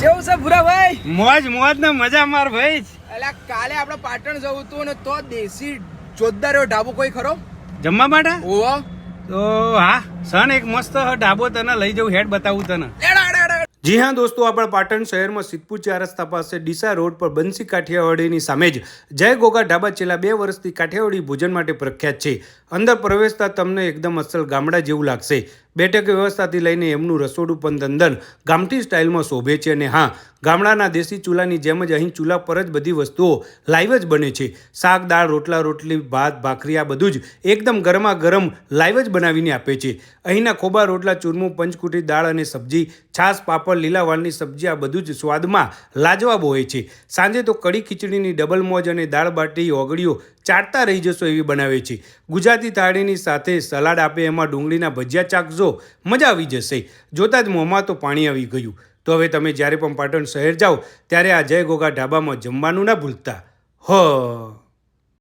કેવું છે ભૂરાભાઈ મોજ મોજ ને મજા માર ભાઈ. એટલે કાલે આપણે પાટણ જવું હતું ને તો દેશી જોરદાર એવો ઢાબો કોઈ ખરો? જમવા માટે? ઓહો તો હા સન એક મસ્ત ઢાબો તને લઈ જવું હેડ બતાવું તને. જી હા દોસ્તો આપણા પાટણ શહેરમાં સિદ્ધપુર ચાર રસ્તા પાસે ડીસા રોડ પર બંસી કાઠિયાવાડીની સામે જ જય ગોગા ઢાબા છેલ્લા બે વર્ષથી કાઠિયાવાડી ભોજન માટે પ્રખ્યાત છે. અંદર પ્રવેશતા તમને એકદમ અસલ ગામડા જેવું લાગશે. બેઠક વ્યવસ્થાથી લઈને એમનું રસોડું પણ દંદન ગામઠી સ્ટાઇલમાં શોભે છે અને હા, ગામડાના દેશી ચૂલાની જેમ જ અહીં ચૂલા પર જ બધી વસ્તુઓ લાઈવ જ બને છે. શાક, દાળ, રોટલા, રોટલી, ભાત, ભાખરી, આ બધું જ એકદમ ગરમા ગરમ લાઈવ જ બનાવીને આપે છે. અહીંના ખોબા, રોટલા, ચૂરમું, પંચકુટી, દાળ અને સબ્જી, છાશ, પાપડ, લીલા વાળની સબ્જી, આ બધું જ સ્વાદમાં લાજવાબ હોય છે. સાંજે તો કડી ખીચડીની ડબલ મોજ અને દાળ બાટી ઓગળીઓ ચાટતા રહી જશો એવી બનાવે છે. ગુજરાતી થાળીની સાથે સલાડ આપે, એમાં ડુંગળીના ભજીયા ચાખજો મજા આવી જશે. જોતાં જ મોંમાં તો પાણી આવી ગયું. તો હવે તમે જ્યારે પણ પાટણ શહેર જાઓ, ત્યારે આ જય ગોગા ઢાબામાં જમવાનું ના ભૂલતા. હ.